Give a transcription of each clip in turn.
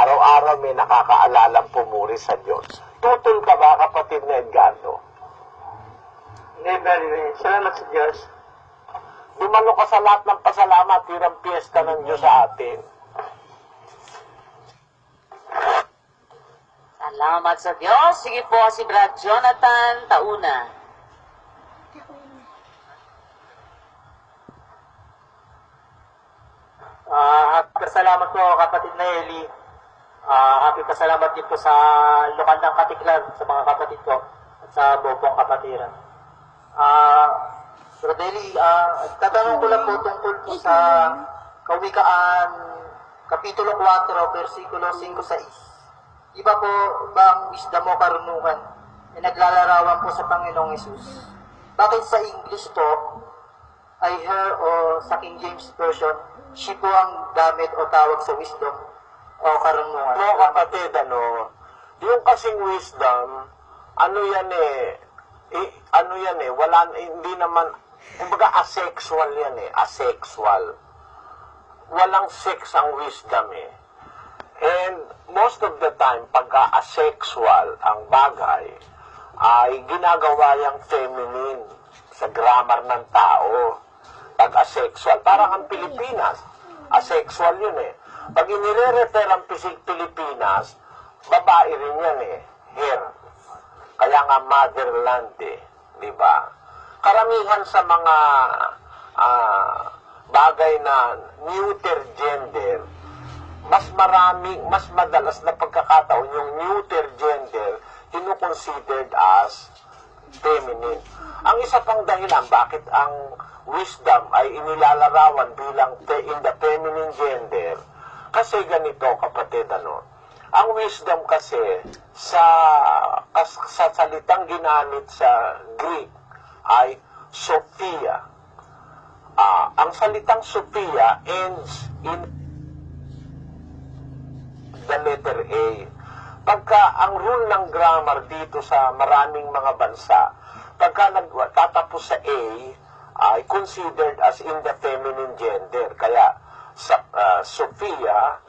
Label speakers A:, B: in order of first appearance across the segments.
A: Araw-araw may nakakaalalang pumuri sa Diyos. Tutol ka ba, kapatid na Edgardo?
B: Never. Salamat sa Diyos.
A: Dumalo ka sa lahat ng pasalamat, yun ang piyesta ng Diyos sa atin.
C: Salamat sa Diyos. Sige po si Brad Jonathan Tauna.
B: Ah, happy pasalamat po kapatid na Eli. Ah, happy pasalamat din po sa lokal ng Katiklan, sa mga kapatid ko at sa buong kapatiran. Ah, Brother Eli, ah, tatanong ko lang po tungkol po sa Kawikaan Kapitulo 4, versikulo 5-6. Iba po ba ang wisdom mo karunungan na naglalarawan po sa Panginoong Yesus? Bakit sa English po, I hear o sa King James Version, she po ang gamit o tawag sa wisdom o karunungan.
A: Ano kapatid, ano, yung kasing wisdom, ano yan eh, eh, ano yan eh, wala, hindi naman, kumbaga asexual yan eh, asexual. Walang sex ang wisdom eh. And most of the time, pagka asexual ang bagay, ay ginagawa yung feminine sa grammar ng tao. Pag asexual, parang ang Pilipinas, asexual yun eh. Pag inire-refer ang Pisi- Pilipinas, babae rin yan eh, here. Kaya nga motherland eh, di ba? Karamihan sa mga ah, bagay na neuter gender, mas maraming, mas madalas na pagkakataon yung neuter gender, kinukonsidered as feminine. Ang isa pang dahilan bakit ang wisdom ay inilalarawan bilang in the feminine gender, kasi ganito kapatid ano, ang wisdom kasi sa, sa salitang ginamit sa Greek ay Sophia. Ah, ang salitang Sophia ends in the letter A. Pagka ang rule ng grammar dito sa maraming mga bansa, pagka nagtatapos sa A, ay considered as in the feminine gender. Kaya sa ah, Sophia,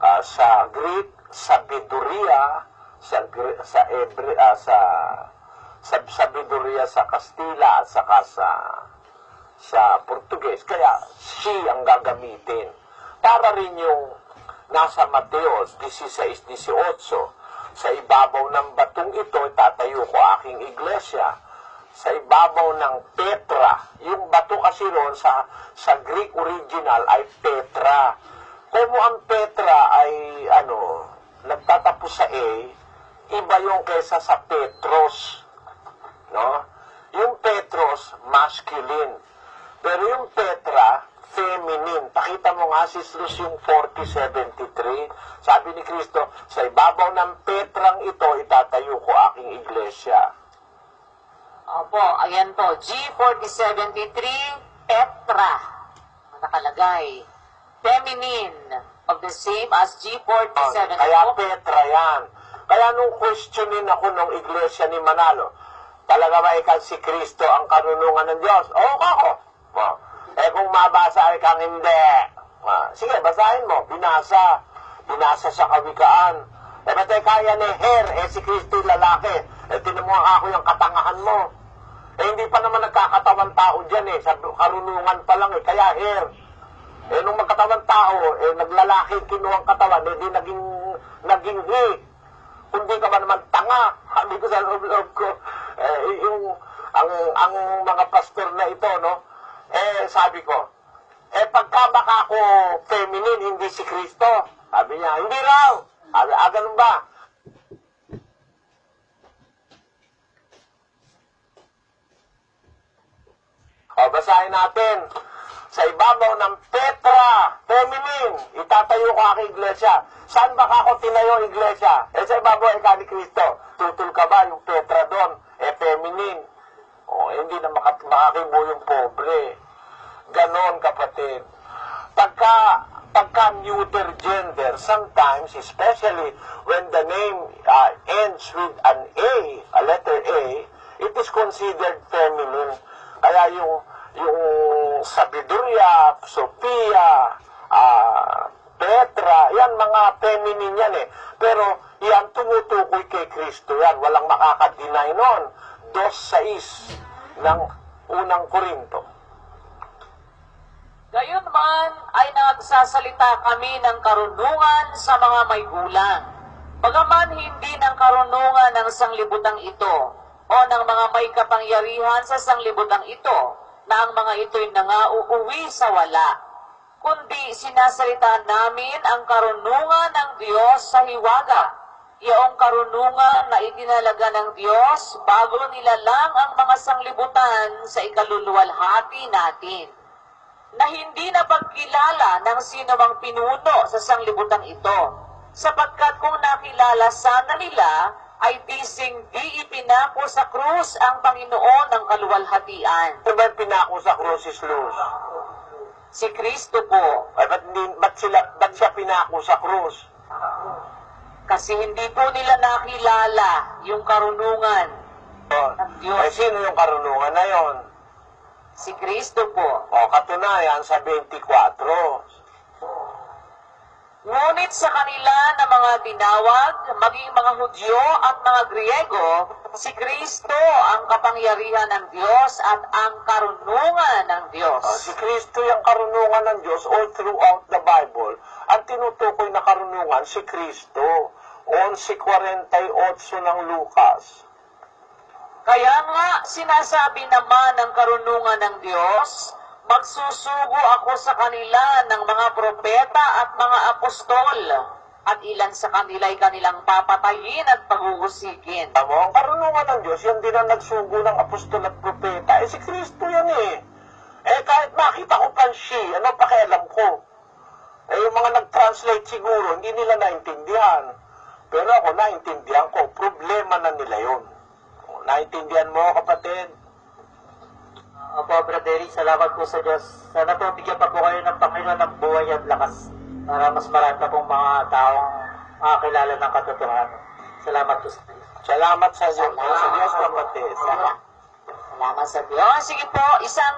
A: ah, sa Greek, sabiduria, sa Gre- sa Ebre, ah, sa sa sabiduria sa Kastila at saka sa sa Portuguese. Kaya she ang gagamitin. Para rin yung nasa Mateo 16-18, sa ibabaw ng batong ito, tatayo ko aking iglesia. Sa ibabaw ng Petra, yung bato kasi ron sa, sa Greek original ay Petra. Kung ang Petra ay ano, nagtatapos sa A, iba yung kesa sa Petros. No? Yung Petros, masculine. Pero yung Petra, feminine. Pakita mo nga si yung 4073. Sabi ni Kristo, sa ibabaw ng Petrang ito, itatayo ko aking iglesia.
C: Opo, ayan po. G4073, Petra. Nakalagay. Feminine of the same as G47.
A: Kaya Petra yan. Kaya nung questionin ako nung iglesia ni Manalo, talaga ba ikaw si Kristo ang karunungan ng Diyos? Oo, ako. Oh. Eh kung mabasa ay kang hindi. Ah, sige, basahin mo. Binasa. Binasa sa kawikaan. Eh ba't kaya ni Her, eh si Kristo lalaki. Eh mo ako yung katangahan mo. Eh hindi pa naman nagkakatawan tao dyan eh. Sa karunungan pa lang eh. Kaya Her. Eh nung magkatawan tao, eh naglalaki kinuha ang katawan, eh di naging, naging he. Kundi ka ba naman tanga? Sabi ko sa loob-loob ko, eh, yung, ang, ang mga pastor na ito, no? Eh, sabi ko, eh, pagka baka ako feminine, hindi si Kristo. Sabi niya, hindi raw. Sabi, ah, ganun ba? O, basahin natin. Sa ibabaw ng Petra, feminine, itatayo ko aking iglesia. Saan ba ako tinayo iglesia? Eh, sa ibabaw ay ni Kristo. Tutul ka ba yung Petra doon? Eh, feminine. O, hindi na makat makakibo yung pobre. Ganon, kapatid. Pagka, pagka neuter gender, sometimes, especially when the name uh, ends with an A, a letter A, it is considered feminine. Kaya yung yung sabiduria, Sophia, ah, Petra, yan mga feminine yan eh. Pero yan tumutukoy kay Kristo yan. Walang makakadeny nun. Dos sais ng unang Korinto.
C: Gayunman ay nagsasalita kami ng karunungan sa mga may gulang. Bagaman hindi ng karunungan ng sanglibutang ito o ng mga may kapangyarihan sa sanglibutang ito na ang mga ito'y nangauuwi sa wala, kundi sinasalita namin ang karunungan ng Diyos sa hiwaga, iyong karunungan na itinalaga ng Diyos bago nilalang ang mga sanglibutan sa ikaluluwalhati natin na hindi na pagkilala ng sino mang pinuno sa sanglibutan ito, sapagkat kung nakilala sana nila, ay tising di ipinako sa krus ang Panginoon ng kaluwalhatian.
A: Ito ba pinako sa Crucis Luz?
C: Si Kristo po,
A: Ay, ba't, hindi, ba't, sila, ba't siya pinako sa krus?
C: kasi hindi po nila nakilala yung karunungan.
A: Oh, eh, sino yung karunungan na yon?
C: Si Kristo po.
A: O, katunayan sa 24.
C: Ngunit sa kanila na mga tinawag, maging mga Hudyo at mga Griego, si Kristo ang kapangyarihan ng Diyos at ang karunungan ng Diyos.
A: Ah, si Kristo yung karunungan ng Diyos all throughout the Bible. Ang tinutukoy na karunungan, si Kristo. 11.48 ng Lucas.
C: Kaya nga, sinasabi naman ng karunungan ng Diyos, magsusugo ako sa kanila ng mga propeta at mga apostol, at ilan sa kanila'y kanilang papatayin at paghuhusigin.
A: Tamo, ang karunungan ng Diyos, yan din ang nagsugo ng apostol at propeta. Eh, si Kristo yan eh. Eh, kahit makita ko pansi, ano pakialam ko? Eh, yung mga nag-translate siguro, hindi nila naintindihan. Pero ako, naintindihan ko. Problema na nila yun. Naintindihan mo, kapatid?
B: Opo, Brother Eric, salamat po sa Diyos. Sana po bigyan pa po kayo ng Panginoon ng buhay at lakas para mas marami pa pong mga taong makakilala ng katotohanan. Salamat po sa Diyos.
A: Salamat sa Diyos. Sa Diyos, kapatid.
C: Salamat sa Diyos. Sige po, isang